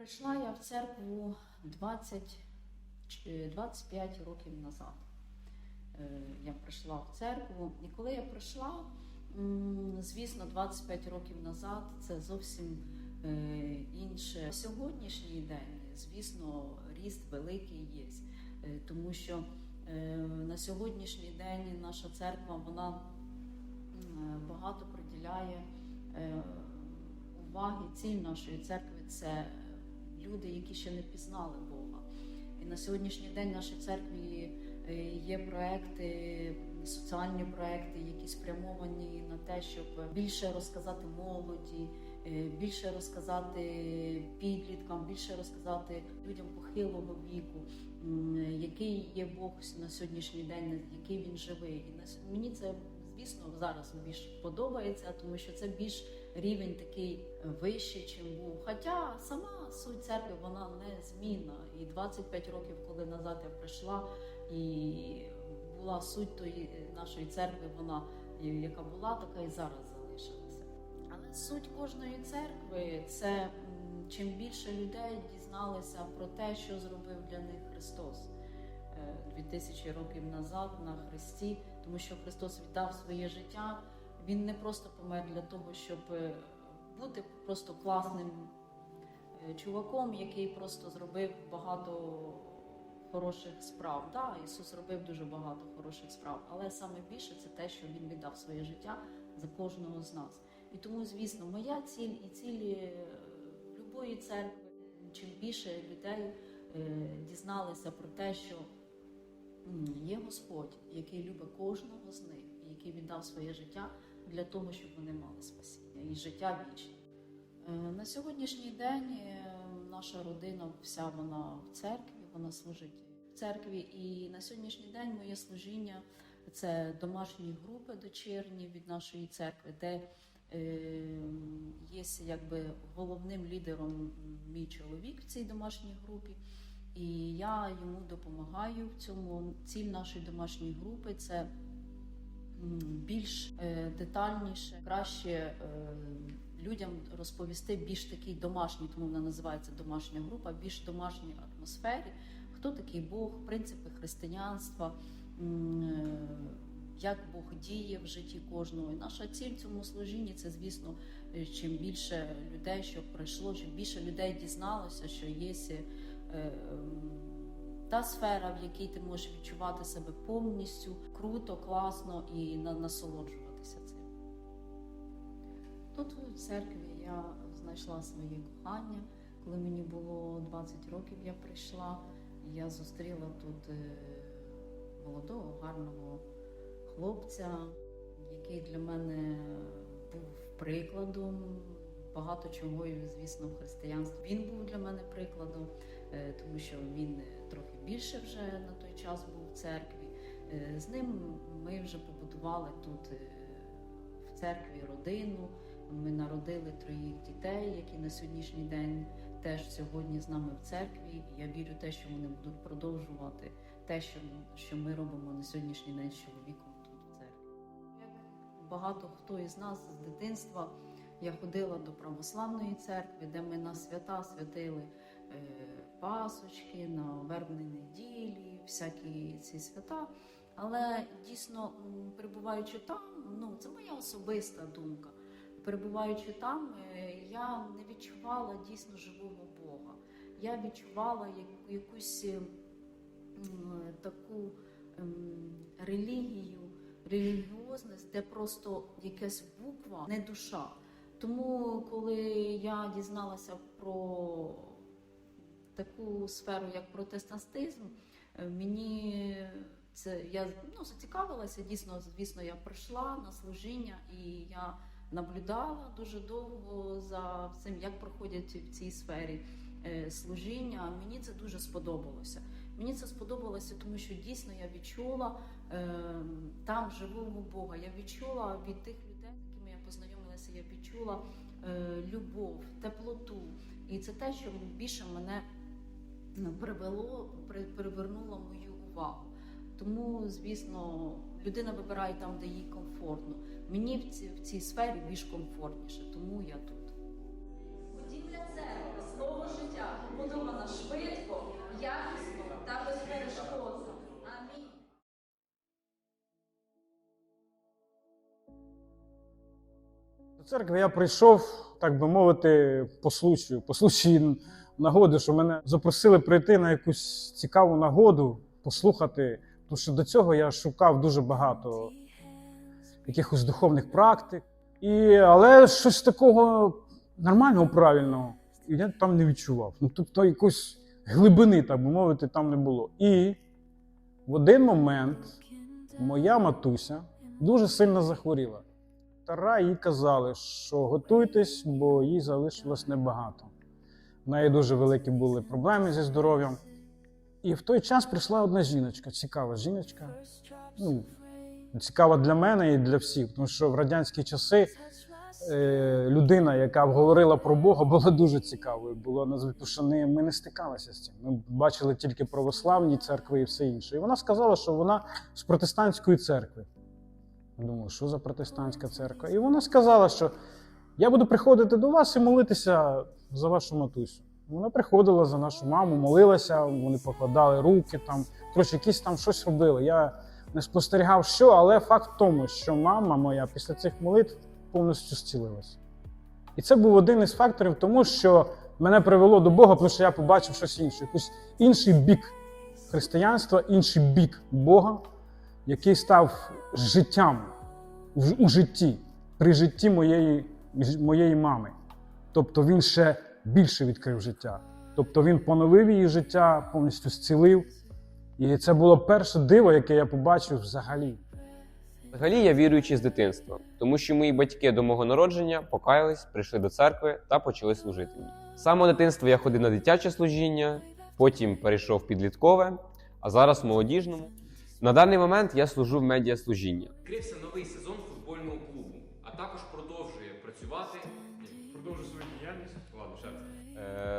Прийшла я в церкву 20, е, 25 років назад. Е, Я прийшла в церкву. І коли я прийшла, звісно, 25 років назад це зовсім е, інше. Сьогоднішній день, звісно, ріст великий є, Е, тому що е, на сьогоднішній день наша церква вона багато приділяє е, уваги. Ціль нашої церкви це люди, які ще не пізнали Бога. І на сьогоднішній день в нашій церкві е, є проекти, соціальні проекти, які спрямовані на те, щоб більше розказати молоді, е, більше розказати підліткам, більше розказати людям похилого віку, який є Бог на сьогоднішній день, який він живий. І мені це звісно зараз більш подобається, тому що це більш рівень такий вищий, чим був. Хоча сама суть церкви вона не змінна. І 25 років, коли назад я прийшла, і була суть тої нашої церкви, вона яка була, така і зараз залишилася. Але суть кожної церкви це чим більше людей дізналися про те, що зробив для них Христос. е, 2000 років назад на Христі, тому що Христос віддав своє життя. Він не просто помер для того, щоб е, бути просто класним е, чуваком, який просто зробив багато хороших справ. Да, Ісус робив дуже багато хороших справ, але саме більше це те, що Він віддав своє життя за кожного з нас. І тому, звісно, моя ціль і цілі е, любої церкви, чим більше людей дізналися про те, що є Господь, який любить кожного з них, який віддав своє життя для того, щоб вони мали спасіння і життя вічне. Е, На сьогоднішній день е, наша родина вся вона в церкві, вона служить в церкві. І на сьогоднішній день моє служіння це домашні групи дочірні від нашої церкви, де е, є якби головним лідером мій чоловік в цій домашній групі. І я йому допомагаю в цьому. Ціль нашої домашньої групи це більш е, детальніше, краще е, людям розповісти більш такий домашній, тому вона називається домашня група, більш домашній атмосфері. Хто такий Бог, принципи християнства, е, як Бог діє в житті кожного. І наша ціль в цьому служінні це, звісно, чим більше людей, щоб прийшло, чим більше людей дізналося, що є та сфера, в якій ти можеш відчувати себе повністю круто, класно і насолоджуватися цим. Тут в церкві я знайшла своє кохання. Коли мені було 20 років, я прийшла. Я зустріла тут е, молодого, гарного хлопця, який для мене був прикладом багато чого, звісно, в християнстві. Він був для мене прикладом, е, тому що він е, більше вже на той час був в церкві. Е, З ним ми вже побудували тут е, в церкві родину. Ми народили троїх дітей, які на сьогоднішній день теж сьогодні з нами в церкві. Я вірю те, що вони будуть продовжувати те, що, що ми робимо на сьогоднішній день з чоловіком тут в церкві. Як багато хто із нас з дитинства я ходила до православної церкви, де ми на свята святили е, пасочки, на вербні неділі, всякі ці свята. Але дійсно, перебуваючи там, ну це моя особиста думка. Перебуваючи там, е, я не відчувала дійсно живого Бога. Я відчувала якусь таку ем, релігію, релігіозність, де просто якась буква, не душа. Тому, коли я дізналася про таку сферу, як протестантизм, е, мені це я ну, зацікавилася. Дійсно, звісно, я прийшла на служіння і я наблюдала дуже довго за цим, як проходять в цій сфері е, служіння. Мені це дуже сподобалося. Мені це сподобалося, тому що дійсно я відчула е, там живого Бога. Я відчула від тих людей, з якими я познайомилася, я відчула е, любов, теплоту. І це те, що більше мене привело, при- привернуло мою увагу. Тому, звісно, людина вибирає там, де їй комфортно. Мені в цій, в цій сфері більш комфортніше, тому я тут. Будівля церкви, слово життя. побудована швидко, якісно та безперешкодно. Амінь. До церкви я прийшов, так би мовити, по случаю, по случаю нагоди, що мене запросили прийти на якусь цікаву нагоду, послухати. Тому що до цього я шукав дуже багато якихось духовних практик. І, але щось такого нормального, правильного я там не відчував. Ну, тобто якоїсь глибини, так би мовити, там не було. І в один момент моя матуся дуже сильно захворіла. Тара їй казали, що готуйтесь, бо їй залишилось небагато. Неї дуже великі були проблеми зі здоров'ям. І в той час прийшла одна жіночка, цікава жіночка. Ну, цікава для мене і для всіх, тому що в радянські часи е, людина, яка говорила про Бога, була дуже цікавою. Було не, ми не стикалися з цим. Ми бачили тільки православні церкви і все інше. І вона сказала, що вона з протестантської церкви. Я думаю, що за протестантська церква? І вона сказала, що я буду приходити до вас і молитися за вашу матусю. Вона приходила за нашу маму, молилася, вони покладали руки там, коротше, якісь там щось робили. Я не спостерігав, що, але факт в тому, що мама моя після цих молитв повністю зцілилася. І це був один із факторів, тому що мене привело до Бога, тому що я побачив щось інше, якийсь інший бік християнства, інший бік Бога, який став життям у житті, при житті моєї, моєї мами. Тобто він ще більше відкрив життя. Тобто він поновив її життя, повністю зцілив. І це було перше диво, яке я побачив взагалі. Взагалі я віруючий з дитинства, тому що мої батьки до мого народження покаялись, прийшли до церкви та почали служити. З самого дитинства я ходив на дитяче служіння, потім перейшов в підліткове, а зараз в молодіжному. На даний момент я служу в медіаслужіння. Відкрився новий сезон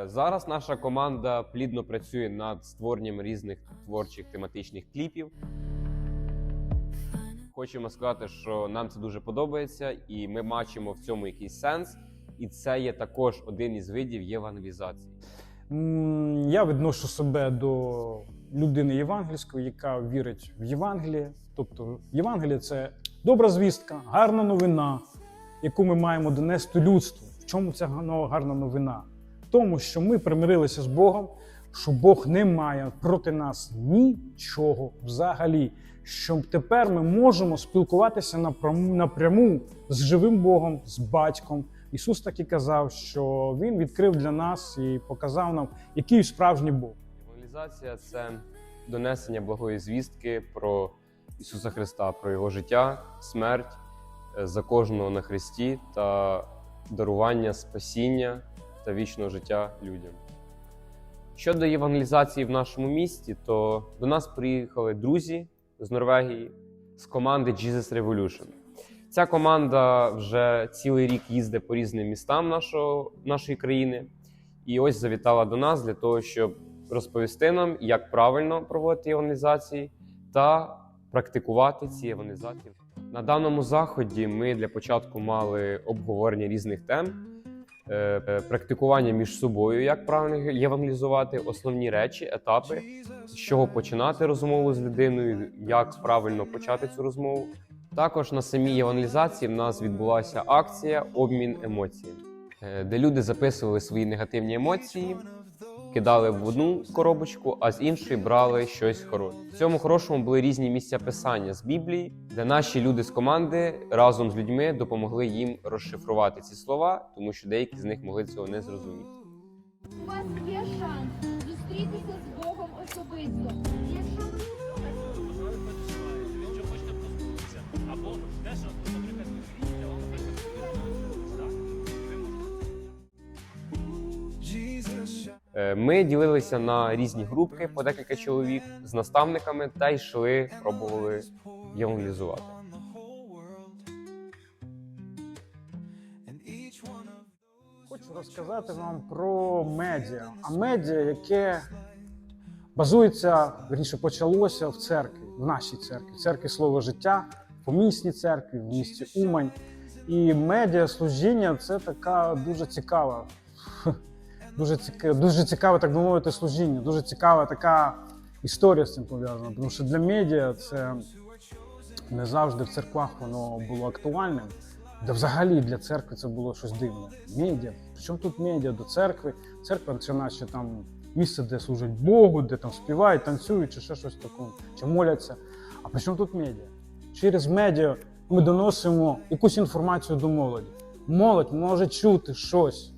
Зараз наша команда плідно працює над створенням різних творчих тематичних кліпів. Хочемо сказати, що нам це дуже подобається, і ми бачимо в цьому якийсь сенс. І це є також один із видів євангелізації. Я відношу себе до людини євангельської, яка вірить в Євангеліє. Тобто, Євангеліє це добра звістка, гарна новина, яку ми маємо донести людству. В чому ця гарна новина? Тому, що ми примирилися з Богом, що Бог не має проти нас нічого взагалі. Що тепер ми можемо спілкуватися напряму, з живим Богом, з батьком. Ісус так і казав, що Він відкрив для нас і показав нам, який справжній Бог. Євангелізація це донесення благої звістки про Ісуса Христа, про Його життя, смерть е, за кожного на Христі та дарування спасіння та вічного життя людям. Щодо євангелізації в нашому місті, то до нас приїхали друзі з Норвегії з команди Jesus Revolution. Ця команда вже цілий рік їздить по різним містам нашого, нашої країни. І ось завітала до нас для того, щоб розповісти нам, як правильно проводити євангелізації та практикувати ці євангелізації. На даному заході ми для початку мали обговорення різних тем, практикування між собою, як правильно євангелізувати, основні речі, етапи, з чого починати розмову з людиною, як правильно почати цю розмову. Також на самій євангелізації в нас відбулася акція обмін емоціями, е, де люди записували свої негативні емоції, кидали в одну коробочку, а з іншої брали щось хороше. В цьому хорошому були різні місця писання з Біблії, де наші люди з команди разом з людьми допомогли їм розшифрувати ці слова, тому що деякі з них могли цього не зрозуміти. У вас є шанс зустрітися з Богом особисто. Ми ділилися на різні групки по декілька чоловік з наставниками та йшли, пробували євангелізувати. Хочу розказати вам про медіа. А медіа, яке базується, верніше почалося в церкві, в нашій церкві, церкві Слово життя, в помісній церкві, в місті Умань. І медіа служіння це така дуже цікава, Дуже цікаве, дуже цікаве, так би мовити, служіння. Дуже цікава така історія з цим пов'язана. Тому що для медіа це не завжди в церквах воно було актуальним. Де взагалі для церкви це було щось дивне. Медіа. Причому тут медіа до церкви? Церква це наче там місце, де служать Богу, де там співають, танцюють, чи ще щось таке, чи моляться. А при чому тут медіа? Через медіа ми доносимо якусь інформацію до молоді. Молодь може чути щось,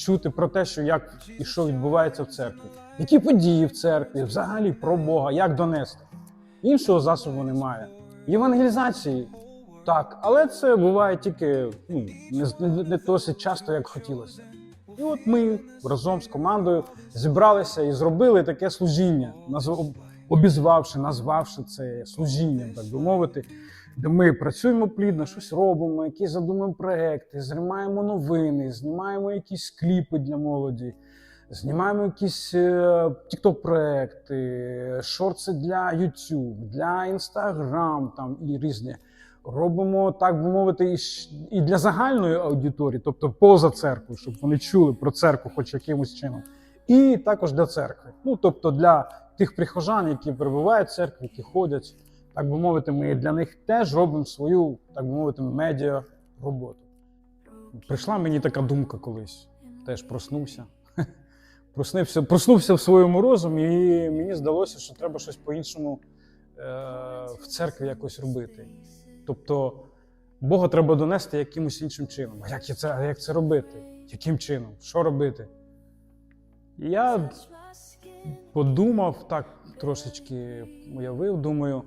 чути про те, що як і що відбувається в церкві, які події в церкві, взагалі про Бога, як донести. Іншого засобу немає. Євангелізації так, але це буває тільки ну, не, не, досить часто, як хотілося. І от ми разом з командою зібралися і зробили таке служіння, назв- обізвавши, назвавши це служінням, так би мовити, де ми працюємо плідно, щось робимо, якісь задумуємо проекти, знімаємо новини, знімаємо якісь кліпи для молоді, знімаємо якісь е, тікток-проекти, шорти для YouTube, для Instagram там і різні. Робимо, так би мовити, і для загальної аудиторії, тобто поза церквою, щоб вони чули про церкву хоч якимось чином. І також для церкви. Ну, тобто для тих прихожан, які перебувають в церкві, які ходять, так би мовити, ми для них теж робимо свою, так би мовити, медіа роботу. Прийшла мені така думка колись. Теж проснувся. Проснувся, проснувся в своєму розумі, і мені здалося, що треба щось по-іншому е, в церкві якось робити. Тобто Бога треба донести якимось іншим чином. А як, це, як це робити? Яким чином? Що робити? І я подумав так трошечки уявив, думаю,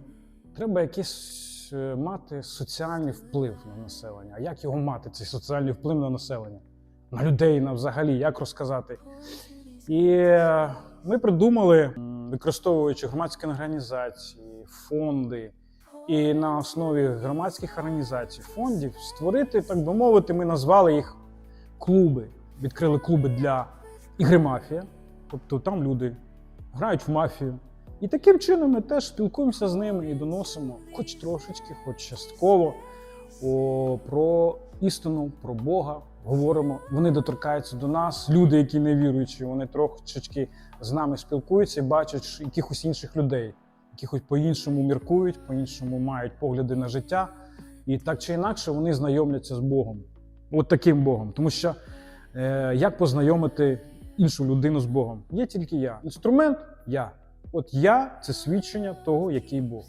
треба якийсь е, мати соціальний вплив на населення. А як його мати, цей соціальний вплив на населення? На людей, на взагалі, як розказати? І е, ми придумали, використовуючи громадські організації, фонди, і на основі громадських організацій, фондів створити, так би мовити, ми назвали їх клуби. Відкрили клуби для ігри мафія. Тобто там люди грають в мафію. І таким чином ми теж спілкуємося з ними і доносимо, хоч трошечки, хоч частково, о, про істину, про Бога. Говоримо, вони доторкаються до нас. Люди, які не віруючі, вони трошечки з нами спілкуються і бачать якихось інших людей, якихось по-іншому міркують, по-іншому мають погляди на життя. І так чи інакше вони знайомляться з Богом. От таким Богом. Тому що е, як познайомити іншу людину з Богом? Є тільки я. Інструмент я. От я це свідчення того, який Бог.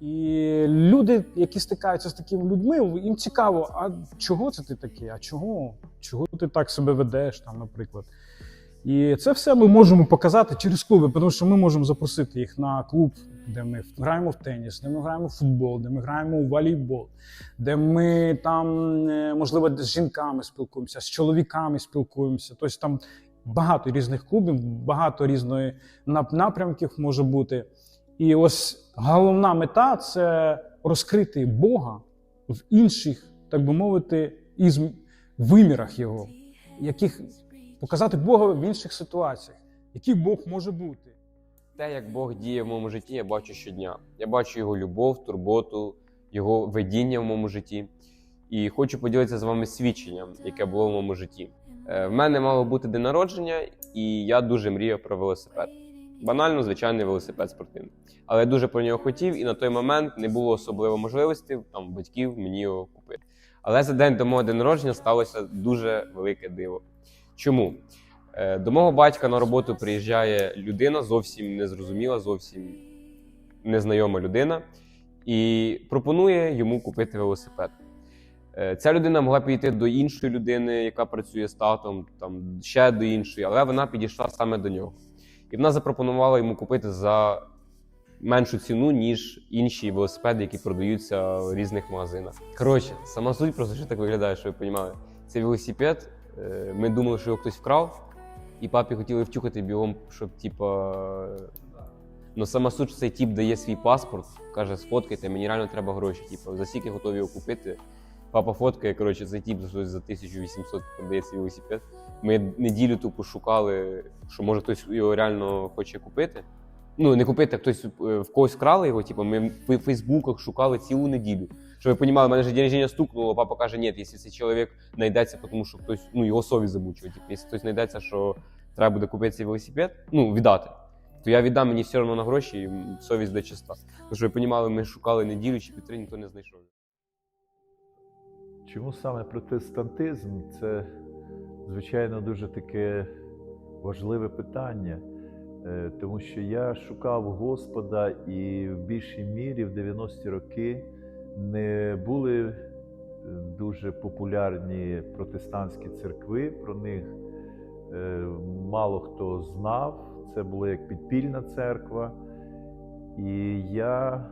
І люди, які стикаються з такими людьми, їм цікаво, а чого це ти такий? А чого? Чого ти так себе ведеш, там, наприклад? І це все ми можемо показати через клуби, тому що ми можемо запросити їх на клуб, де ми граємо в теніс, де ми граємо в футбол, де ми граємо у волейбол, де ми там, е, можливо, з жінками спілкуємося, з чоловіками спілкуємося. Тобто там багато різних клубів, багато різної напрямків може бути. І ось головна мета це розкрити Бога в інших, так би мовити, із вимірах його, яких показати Бога в інших ситуаціях, який Бог може бути. Те, як Бог діє в моєму житті, я бачу щодня. Я бачу його любов, турботу, його ведіння в моєму житті. І хочу поділитися з вами свідченням, яке було в моєму житті. Е, В мене мало бути день народження, і я дуже мріяв про велосипед. Банально, звичайний велосипед спортивний. Але я дуже про нього хотів, і на той момент не було особливо можливості там батьків мені його купити. Але за день до мого день народження сталося дуже велике диво. Чому? Е, До мого батька на роботу приїжджає людина, зовсім незрозуміла, зовсім незнайома людина, і пропонує йому купити велосипед. Е, Ця людина могла підійти до іншої людини, яка працює з татом, там ще до іншої, але вона підійшла саме до нього. І вона запропонувала йому купити за меншу ціну, ніж інші велосипеди, які продаються в різних магазинах. Коротше, сама суть просто що так виглядає, що ви розуміли. Цей велосипед, е, ми думали, що його хтось вкрав, і папі хотіли втюхати бігом, щоб типа. Ну, сама суть, що цей тіп дає свій паспорт, каже, сфоткайте, мені реально треба гроші. Типу, за скільки готові його купити. Папа фоткає, коротше, цей тіп за за 1800 продає свій велосипед. Ми неділю тупо шукали, що може хтось його реально хоче купити. Ну, не купити, а хтось е, в когось крали його. Типу, ми в Фейсбуках шукали цілу неділю. Щоб ви розуміли, мене ж день рождения стукнуло, папа каже, ні, якщо цей чоловік знайдеться, тому що хтось, ну, його совість замучує. Типу, якщо хтось знайдеться, що треба буде купити цей велосипед, ну, віддати, то я віддам мені все одно на гроші і совість буде чиста. Тому що ви розуміли, ми шукали неділю чи півтори, ніхто не знайшов. Чому саме протестантизм? Це, звичайно, дуже таке важливе питання, Е, тому що я шукав Господа і в більшій мірі в 90-ті роки не були е, дуже популярні протестантські церкви. Про них е, мало хто знав. Це була як підпільна церква. І я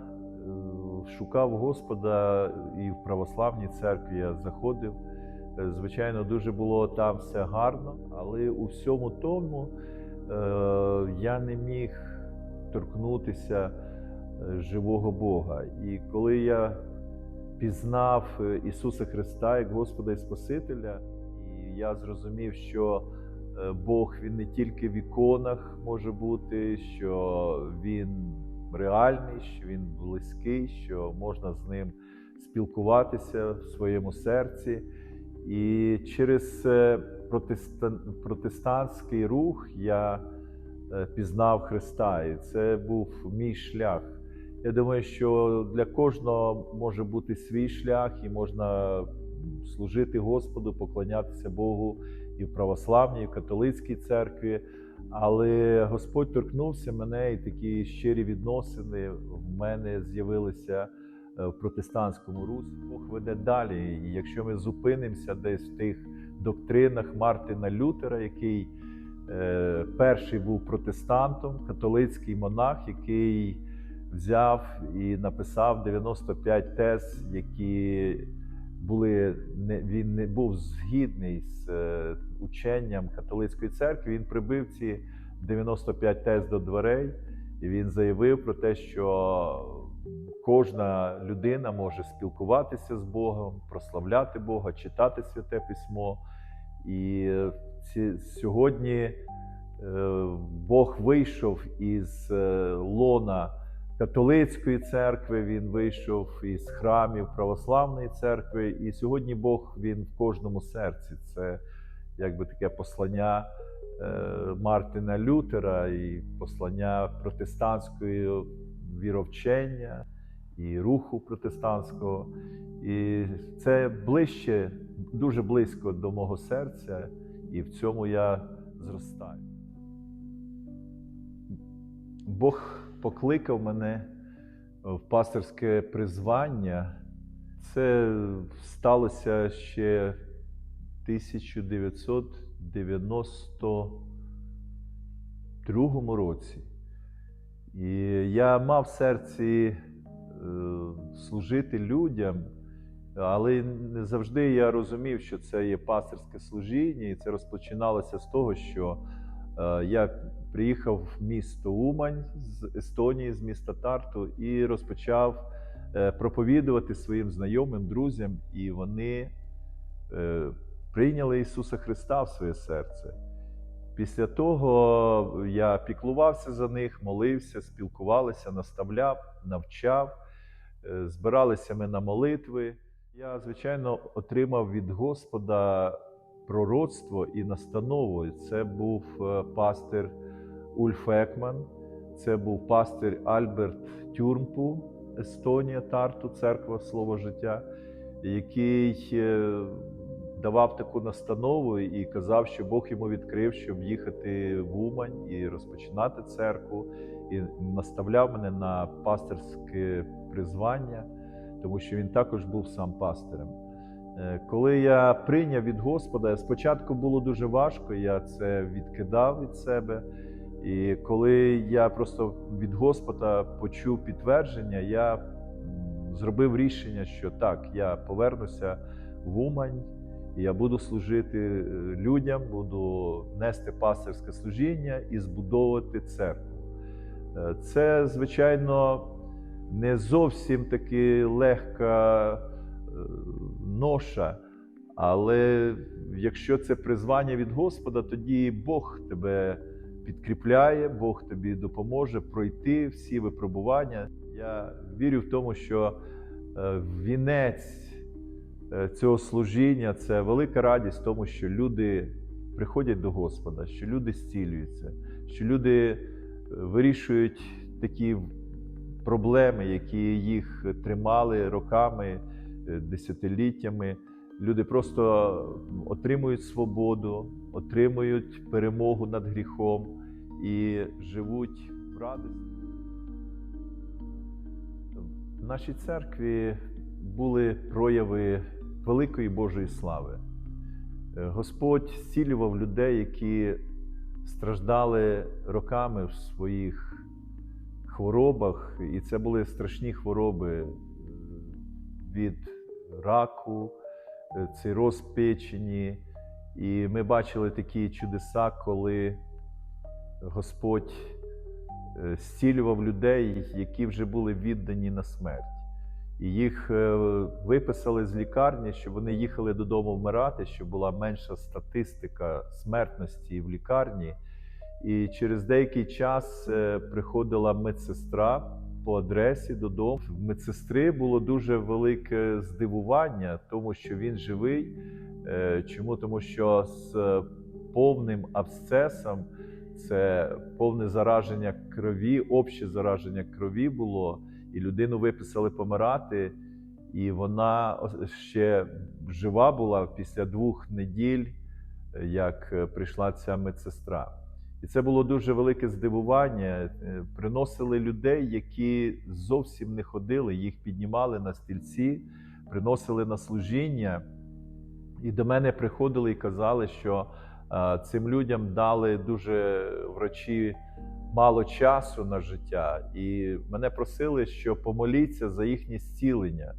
шукав Господа і в православній церкві я заходив. Е, Звичайно, дуже було там все гарно, але у всьому тому е, я не міг торкнутися е, живого Бога. І коли я пізнав е, Ісуса Христа як Господа і Спасителя, і я зрозумів, що е, Бог він не тільки в іконах може бути, що Він реальний, що він близький, що можна з ним спілкуватися в своєму серці. І через е, протестантський рух я е, пізнав Христа, і це був мій шлях. Я думаю, що для кожного може бути свій шлях, і можна служити Господу, поклонятися Богу і в православній, і в католицькій церкві. Але Господь торкнувся мене, і такі щирі відносини в мене з'явилися е, в протестантському русі. Бог веде далі. І якщо ми зупинимося десь в тих доктринах Мартина Лютера, який е, перший був протестантом, католицький монах, який взяв і написав 95 тез, які були не він не був згідний з е, ученням католицької церкви. Він прибив ці 95 тез до дверей, і він заявив про те, що кожна людина може спілкуватися з Богом, прославляти Бога, читати святе письмо. І ці, сьогодні е, Бог вийшов із е, лона католицької церкви, він вийшов із храмів православної церкви. І сьогодні Бог він в кожному серці. Це якби таке послання е, Мартина Лютера і послання протестантської віровчення і руху протестантського. І це ближче, дуже близько до мого серця, і в цьому я зростаю. Бог покликав мене в пастирське призвання. Це сталося ще в 1992 році. І я мав в серці е, служити людям, але не завжди я розумів, що це є пастирське служіння, і це розпочиналося з того, що е, я приїхав в місто Умань з Естонії, з міста Тарту, і розпочав е, проповідувати своїм знайомим, друзям, і вони е, прийняли Ісуса Христа в своє серце. Після того я піклувався за них, молився, спілкувалися, наставляв, навчав, е, збиралися ми на молитви. Я, звичайно, отримав від Господа пророцтво і настанову. Це був пастир Ульф Екман, це був пастир Альберт Тюрмпу, Естонія, Тарту, церква Слово життя, який е, давав таку настанову і казав, що Бог йому відкрив, щоб їхати в Умань і розпочинати церкву, і наставляв мене на пастирське призвання, тому що він також був сам пастирем. Е, Коли я прийняв від Господа, спочатку було дуже важко, я це відкидав від себе. І коли я просто від Господа почув підтвердження, я зробив рішення, що так, я повернуся в Умань, і я буду служити е, людям, буду нести пастирське служіння і збудовувати церкву. Е, Це, звичайно, не зовсім таки легка е, ноша, але якщо це призвання від Господа, тоді Бог тебе підкріпляє, Бог тобі допоможе пройти всі випробування. Я вірю в тому, що е, вінець е, цього служіння це велика радість тому, що люди приходять до Господа, що люди зцілюються, що люди е, вирішують такі проблеми, які їх тримали роками, десятиліттями. Люди просто отримують свободу, отримують перемогу над гріхом і живуть в радості. В нашій церкві були прояви великої Божої слави. Е, Господь зцілював людей, які страждали роками в своїх хворобах, і це були страшні хвороби від раку, цироз печені. І ми бачили такі чудеса, коли Господь е, зцілював людей, які вже були віддані на смерть. І їх е, виписали з лікарні, щоб вони їхали додому вмирати, щоб була менша статистика смертності в лікарні. І через деякий час е, приходила медсестра по адресі додому. В медсестри було дуже велике здивування, тому що він живий. Е, Чому? Тому що з повним абсцесом це повне зараження крові, обще зараження крові було, і людину виписали помирати, і вона ще жива була після двох неділь, е, як е, прийшла ця медсестра. І це було дуже велике здивування. Е, Приносили людей, які зовсім не ходили, їх піднімали на стільці, приносили на служіння. І до мене приходили і казали, що е, цим людям дали дуже врачі мало часу на життя, і мене просили, що помоліться за їхнє зцілення.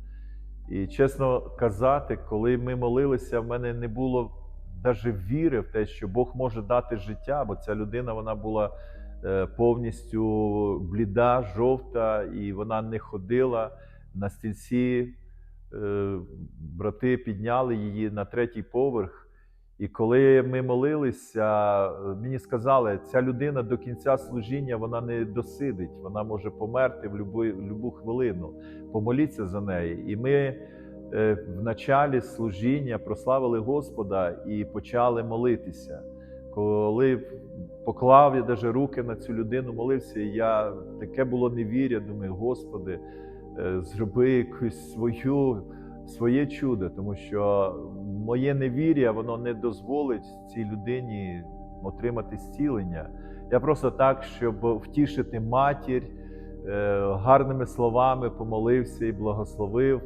І чесно казати, коли ми молилися, в мене не було навіть віри в те, що Бог може дати життя, бо ця людина вона була е, повністю бліда, жовта, і вона не ходила на стільці. Е, Брати підняли її на третій поверх. І коли ми молилися, мені сказали, ця людина до кінця служіння вона не досидить, вона може померти в любу хвилину. Помоліться за неї. І ми в началі служіння прославили Господа і почали молитися. Коли поклав я даже руки на цю людину, молився, я таке було невір'я, думаю, Господи, е, зроби якусь свою, своє чудо, тому що моє невір'я воно не дозволить цій людині отримати зцілення. Я просто так, щоб втішити матір, е, гарними словами помолився і благословив,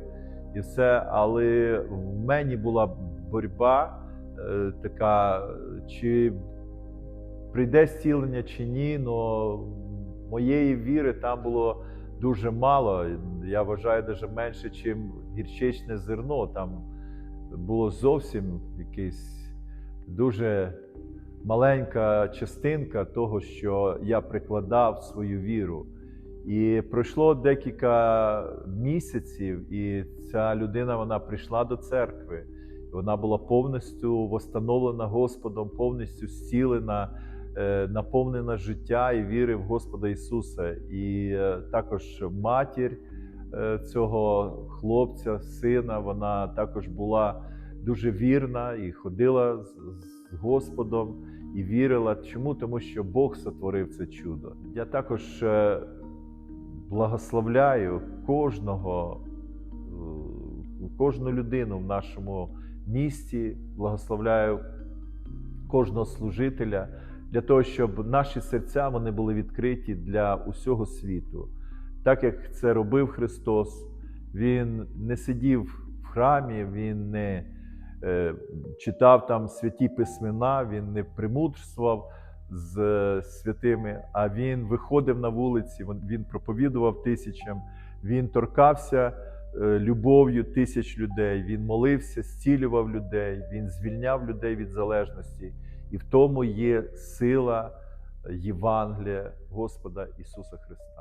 і все. Але в мені була боротьба е, така, чи прийде зцілення чи ні, але моєї віри там було дуже мало. Я вважаю, навіть менше, ніж гірчичне зерно. Там було зовсім якийсь дуже маленька частинка того, що я прикладав свою віру. І пройшло декілька місяців, і ця людина вона прийшла до церкви. Вона була повністю восстановлена Господом, повністю зцілена, е, наповнена життя і віри в Господа Ісуса. І е, також матір е, цього хлопця, сина, вона також була дуже вірна і ходила з, Господом і вірила. Чому? Тому що Бог сотворив це чудо. Я також благословляю кожного, е, кожну людину в нашому місті, благословляю кожного служителя для того, щоб наші серця вони були відкриті для усього світу. Так як це робив Христос, Він не сидів в храмі, Він не е, читав там святі письмена, Він не примудрствував з е, святими, а Він виходив на вулиці, він- проповідував тисячам, Він торкався е, любов'ю тисяч людей, Він молився, зцілював людей, Він звільняв людей від залежності. І в тому є сила Євангелія Господа Ісуса Христа.